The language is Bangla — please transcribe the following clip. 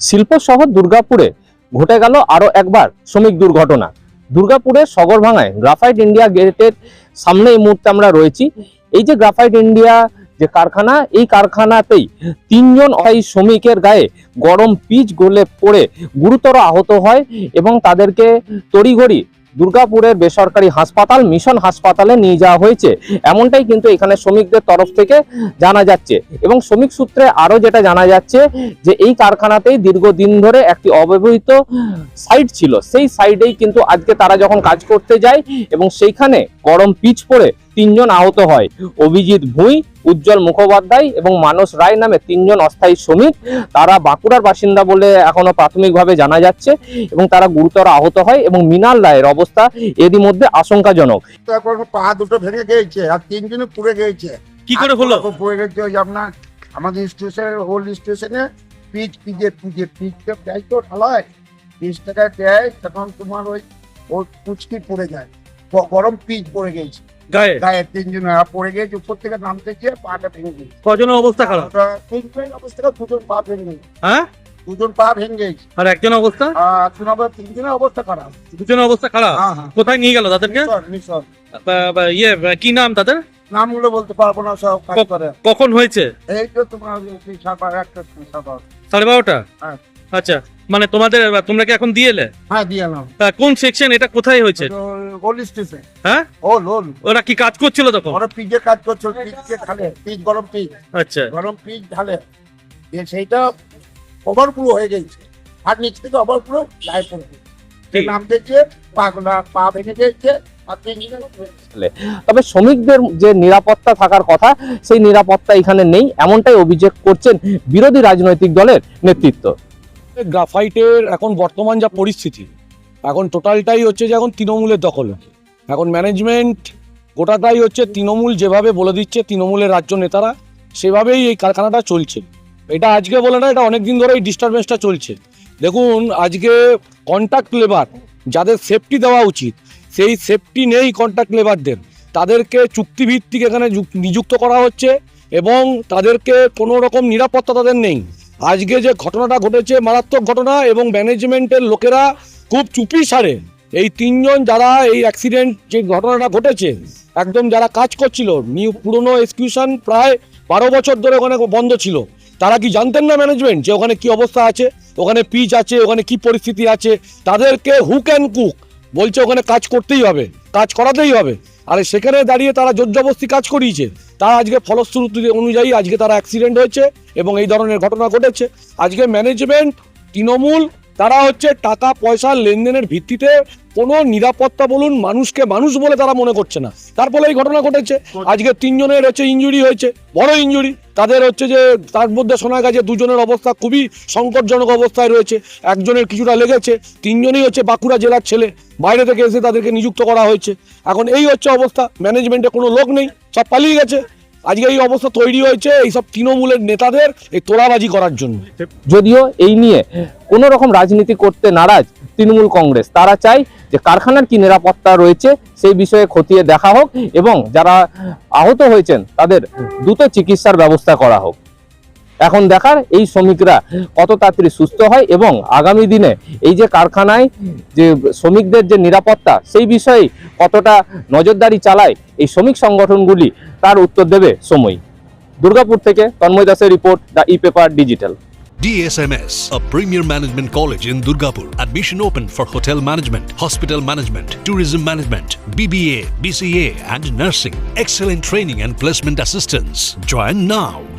শিল্প শহর দুর্গাপুরে ঘটে গেল আরও একবার শ্রমিক দুর্ঘটনা। দুর্গাপুরের সগরভাঙায় গ্রাফাইট ইন্ডিয়া গেটের সামনে এই মুহূর্তে আমরা রয়েছি। এই যে গ্রাফাইট ইন্ডিয়া যে কারখানা, এই কারখানাতেই তিনজন ওই শ্রমিকের গায়ে গরম পিচ গোলে পড়ে গুরুতর আহত হয় এবং তাদেরকে তড়িঘড়ি দুর্গাপুরের বেসরকারি হাসপাতাল, মিশন হাসপাতালে নিয়ে যাওয়া হয়েছে। এমনটাই কিন্তু এখানে শ্রমিকদের তরফ থেকে জানা যাচ্ছে। এবং শ্রমিক সূত্রে আরও যেটা জানা যাচ্ছে যে এই কারখানাতেই দীর্ঘদিন ধরে একটি অব্যবহৃত সাইট ছিল। সেই সাইডেই কিন্তু আজকে তারা যখন কাজ করতে যায় এবং সেইখানে গরম পিচ পড়ে তিনজন আহত হয়। অভিজিৎ ভুঁই উজ্জ্বল মুখোপাধ্যায় এবং মানস রায় নামে তিনজন অস্থায়ী শ্রমিক। তারা বাঁকুড়ার বাসিন্দা বলে এখনও প্রাথমিকভাবে জানা যাচ্ছে এবং তারা গুরুতর আহত হয় এবং মিনাল রায়ের অবস্থা এরই মধ্যে আশঙ্কাজনক। পা দুটো ভেঙে গিয়েছে আর তিনজনে পুড়ে গিয়েছে। কি করে হলো? পুড়ে গেছে ওই আপনার আমাদের স্টেশনের হোল স্টেশনে পিচ পিজে পিজে পিচটা দেয় তো ঢালায় পিচটাকে দেয় তখন তোমার ওই ওর কুচকি পড়ে যায় গরম পিচ পড়ে গেছে গায়ে? গায়ে তিনজনে পড়ে গেছে উপর থেকে নামতে গিয়ে পাটা ভেঙে গেছে কজনের অবস্থা খারাপ? ওটা তিনজনের অবস্থা দুজন পা ভেঙে গেছে। হ্যাঁ? দুজন পা ভেঙে গেছে। আর একজন অবস্থা? তিনজনের অবস্থা খারাপ। দুজনের অবস্থা খারাপ? হ্যাঁ হ্যাঁ। কোথায় নিয়ে গেল তাদেরকে? ইয়ে কি নাম তাদের? নামগুলো বলতে পারব না সব কাজ করে। কখন হয়েছে? এই তো তোমার সাবার একটা সাড়ে বারোটা? হ্যাঁ। আচ্ছা মানে তোমাদের তোমরা কি এখন দিয়ে এলে? হ্যাঁ দিয়ে নাও তা কোন সেকশন এটা কোথায় হয়েছে? হোল স্টেশন হ্যাঁ? হোল হোল ওরা কি কাজ করছিল তখন? ওরা পিজে কাজ করছ পিজে ঢালে পিজ গরম পিজ। আচ্ছা। গরম পিজ ঢালে। দিয়ে সেইটা ওভারফ্লো হয়ে গেছে। আর নিচ থেকে ওভারফ্লো গায়ে পড়বে ঠিক। নাম দেখছে পাগলা পা ভেঙে গেছে। তবে শ্রমিকদের যে নিরাপত্তা থাকার কথা সেই নিরাপত্তা এখানে নেই এমনটাই অভিযোগ করছেন বিরোধী রাজনৈতিক দলের নেতৃত্ব। গ্রাফাইটের এখন বর্তমান যা পরিস্থিতি, এখন টোটালটাই হচ্ছে যে এখন তৃণমূলের দখলে। এখন ম্যানেজমেন্ট গোটাটাই হচ্ছে তৃণমূল যেভাবে বলে দিচ্ছে তৃণমূলের রাজ্য নেতারা, সেভাবেই এই কারখানাটা চলছে। এটা আজকে বলে না, এটা অনেক দিন ধরে এই ডিস্টারবেন্সটা চলছে। দেখুন, আজকে কন্ট্যাক্ট লেবার যাদের সেফটি দেওয়া উচিত, সেই সেফটি নেই কন্ট্যাক্ট লেবারদের তাদেরকে চুক্তিভিত্তিক এখানে যুক- নিযুক্ত করা হচ্ছে এবং তাদেরকে কোনো রকম নিরাপত্তা তাদের নেই। আজকে যে ঘটনাটা ঘটেছে মারাত্মক ঘটনা এবং ম্যানেজমেন্টের লোকেরা খুব চুপি সারে। এই তিনজন যারা এই অ্যাক্সিডেন্ট যে ঘটনাটা ঘটেছে, একদম যারা কাজ করছিল, নিউ পুরনো এক্সকিউশন প্রায় বারো বছর ধরে ওখানে বন্ধ ছিল। তারা কি জানতেন না ম্যানেজমেন্ট যে ওখানে কি অবস্থা আছে, ওখানে পিচ আছে, ওখানে কি পরিস্থিতি আছে? তাদেরকে হুক অ্যান্ড কুক বলছে ওখানে কাজ করতেই হবে, কাজ করাতেই হবে। আর সেখানে দাঁড়িয়ে তারা জোরজবস্তি কাজ করিয়েছে। তার আজকে ফলশ্রুতি অনুযায়ী আজকে তারা অ্যাক্সিডেন্ট হয়েছে এবং এই ধরনের ঘটনা ঘটেছে। আজকে ম্যানেজমেন্ট তৃণমূল তারা হচ্ছে টাকা, পয়সা, লেনদেনের ভিত্তিতে কোনো নিরাপত্তা বলুন, মানুষকে মানুষ বলে তারা মনে করছে না। তার ফলে এই ঘটনা ঘটেছে। আজকে তিনজনের হচ্ছে ইঞ্জুরি হয়েছে, বড় ইঞ্জুরি তাদের হচ্ছে যে, তার মধ্যে শোনা গেছে দুজনের অবস্থা খুবই সংকটজনক অবস্থায় রয়েছে। একজনের কিছুটা লেগেছে, তিনজনই হচ্ছে বাঁকুড়া জেলার ছেলে। বাইরে থেকে এসে তাদেরকে নিযুক্ত করা হয়েছে। এখন এই হচ্ছে অবস্থা ম্যানেজমেন্টে কোনো লোক নেই, সব পালিয়ে গেছে। আজকে এই অবস্থা তৈরি হয়েছে এইসব তৃণমূলের নেতাদের এই তোলাবাজি করার জন্য। যদিও এই নিয়ে কোনো রকম রাজনীতি করতে নারাজ তৃণমূল কংগ্রেস। তারা চায় যে কারখানার কি নিরাপত্তা রয়েছে সেই বিষয়ে খতিয়ে দেখা হোক এবং যারা আহত হয়েছেন তাদের দ্রুত চিকিৎসার ব্যবস্থা করা হোক। এখন দেখার এই শ্রমিকরা কত তাড়াতাড়ি সুস্থ হয় এবং আগামী দিনে এই যে কারখানায় যে শ্রমিকদের যে নিরাপত্তা সেই বিষয়ে কতটা নজরদারি চালায় এই শ্রমিক সংগঠনগুলি তার উত্তর দেবে সময় দুর্গাপুর থেকে তন্ময় দাসের report the E paper digital DSMS, a premier management college in Durgapur. Admission open for hotel management, hospital management, tourism management, BBA, BCA, and nursing. Excellent training and placement assistance. Join now.